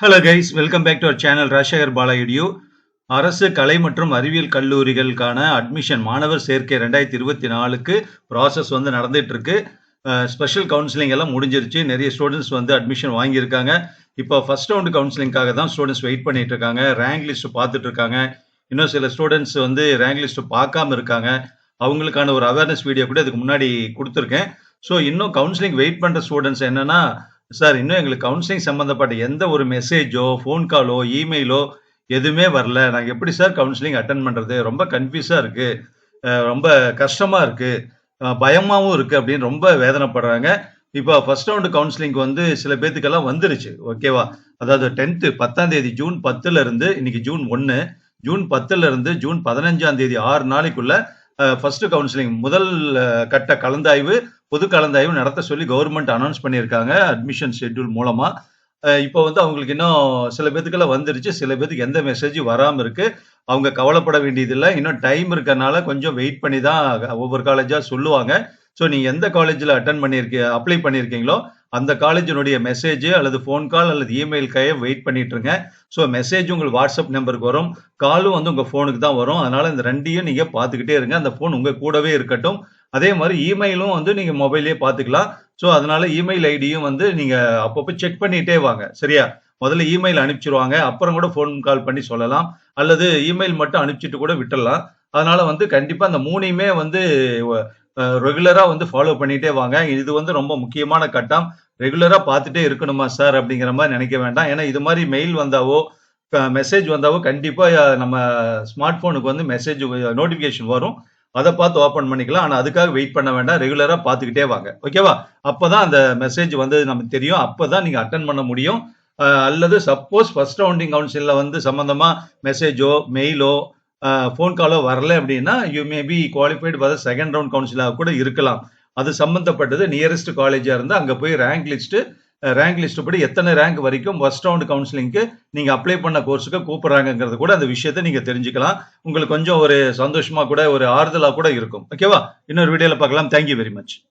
Hello guys welcome back to our channel Rajasekar பாலாயுடியோ அரசு கலை மற்றும் அறிவியல் கல்லூரிகளுக்கான அட்மிஷன் மாணவர் சேர்க்கை ரெண்டாயிரத்தி இருபத்தி நாலுக்கு ப்ராசஸ் வந்து நடந்துட்டு இருக்கு ஸ்பெஷல் கவுன்சிலிங் எல்லாம் முடிஞ்சிருச்சு. நிறைய ஸ்டூடெண்ட்ஸ் வந்து அட்மிஷன் வாங்கியிருக்காங்க. இப்போ ஃபர்ஸ்ட் ரவுண்டு கவுன்சிலிங்காக தான் ஸ்டூடெண்ட்ஸ் வெயிட் பண்ணிட்டு இருக்காங்க ரேங்க் லிஸ்ட் பார்த்துட்டு இருக்காங்க இன்னும் சில ஸ்டூடெண்ட்ஸ் வந்து ரேங்க் லிஸ்ட் பார்க்காம இருக்காங்க. அவங்களுக்கான ஒரு அவேர்னஸ் வீடியோ கூட இதுக்கு முன்னாடி கொடுத்துருக்கேன். ஸோ இன்னும் கவுன்சிலிங் வெயிட் பண்ணுற ஸ்டூடெண்ட்ஸ் என்னன்னா சார் இன்னும் எங்களுக்கு கவுன்சிலிங் சம்மந்தப்பட்ட எந்த ஒரு மெசேஜோ ஃபோன் காலோ இமெயிலோ எதுவுமே வரல. நாங்கள் எப்படி சார் கவுன்சிலிங் அட்டன் பண்ணுறது ரொம்ப கன்ஃபியூஸாக இருக்குது ரொம்ப கஷ்டமாக இருக்குது பயமாகவும் இருக்குது அப்படின்னு ரொம்ப வேதனைப்படுறாங்க. இப்போ ஃபர்ஸ்ட் ரவுண்டு கவுன்சிலிங் வந்து சில பேத்துக்கெல்லாம் வந்துருச்சு. ஓகேவா அதாவது டென்த்து பத்தாம் தேதி ஜூன் பத்துல இருந்து இன்னைக்கு ஜூன் ஒன்று ஜூன் பத்துல இருந்து ஜூன் பதினஞ்சாம் தேதி ஆறு நாளைக்குள்ள ஃபர்ஸ்ட் கவுன்சிலிங் முதல் கட்ட கலந்தாய்வு பொது கலந்தாய்வு நடத்த சொல்லி கவர்மெண்ட் அனௌன்ஸ் பண்ணியிருக்காங்க அட்மிஷன் ஷெட்யூல் மூலமா. இப்போ வந்து அவங்களுக்கு இன்னும் சில பேத்துக்கெல்லாம் வந்துருச்சு சில பேத்துக்கு எந்த மெசேஜும் வராமல் இருக்கு. அவங்க கவலைப்பட வேண்டியதில்லை. இன்னும் டைம் இருக்கறனால கொஞ்சம் வெயிட் பண்ணி தான் ஒவ்வொரு காலேஜா சொல்லுவாங்க. ஸோ நீங்க எந்த காலேஜில் அட்டன் பண்ணியிருக்கீ அப்ளை பண்ணியிருக்கீங்களோ அந்த காலேஜினுடைய மெசேஜ் அல்லது ஃபோன் கால் அல்லது இமெயில்காக வெயிட் பண்ணிட்டு இருங்க ஸோ மெசேஜ் உங்களுக்கு வாட்ஸ்அப் நம்பருக்கு வரும். காலும் வந்து உங்கள் ஃபோனுக்கு தான் வரும். அதனால இந்த ரெண்டையும் நீங்கள் பார்த்துக்கிட்டே இருங்க. அந்த ஃபோன் உங்கள் கூடவே இருக்கட்டும். அதே மாதிரி இமெயிலும் வந்து நீங்கள் மொபைல்லே பார்த்துக்கலாம். ஸோ அதனால இமெயில் ஐடியும் வந்து நீங்கள் அப்பப்போ செக் பண்ணிட்டே வாங்க. சரியா? முதல்ல இமெயில் அனுப்பிச்சிருவாங்க. அப்புறம் கூட ஃபோன் கால் பண்ணி சொல்லலாம். அல்லது இமெயில் மட்டும் அனுப்பிச்சிட்டு கூட விட்டுடலாம். அதனால வந்து கண்டிப்பாக அந்த மூணையுமே வந்து ரெகுலரா வந்து ஃபாலோ பண்ணிட்டே வாங்க. இது வந்து ரொம்ப முக்கியமான கட்டம். ரெகுலரா பார்த்துட்டே இருக்கணுமா சார் அப்படிங்கிற மாதிரி நினைக்க வேண்டாம். ஏன்னா இது மாதிரி மெயில் வந்தாவோ மெசேஜ் வந்தாவோ கண்டிப்பா நம்ம ஸ்மார்ட் போனுக்கு வந்து மெசேஜ் நோட்டிபிகேஷன் வரும். அதை பார்த்து ஓப்பன் பண்ணிக்கலாம். ஆனால் அதுக்காக வெயிட் பண்ண வேண்டாம். ரெகுலராக பார்த்துக்கிட்டே வாங்க. ஓகேவா அப்போ தான் அந்த மெசேஜ் வந்தது நமக்கு தெரியும். அப்போ தான் நீங்கள் அட்டன் பண்ண முடியும். அல்லது சப்போஸ் ஃபர்ஸ்ட் ரவுண்டிங் கவுன்சிலில் வந்து சம்மந்தமாக மெசேஜோ மெயிலோ ஃபோன் காலோ வரல அப்படின்னா you may be qualified for second round கவுன்சிலாக கூட இருக்கலாம். அது சம்மந்தப்பட்டது நியரஸ்ட் காலேஜாக இருந்தால் அங்கே போய் ரேங்க் லிஸ்ட்டு ரேங்க் லிஸ்ட் படி எத்தனை ரேங்க் வரைக்கும் ஃபர்ஸ்ட் ரவுண்ட் கவுன்சிலிங்க்கு நீங்கள் அப்ளை பண்ண கோர்ஸுக்கு கூப்பிடுறாங்கிறது கூட அந்த விஷயத்தை நீங்கள் தெரிஞ்சுக்கலாம். உங்களுக்கு கொஞ்சம் ஒரு சந்தோஷமாக கூட ஒரு ஆறுதலாக கூட இருக்கும். ஓகேவா இன்னொரு வீடியோவில் பார்க்கலாம். Thank you very much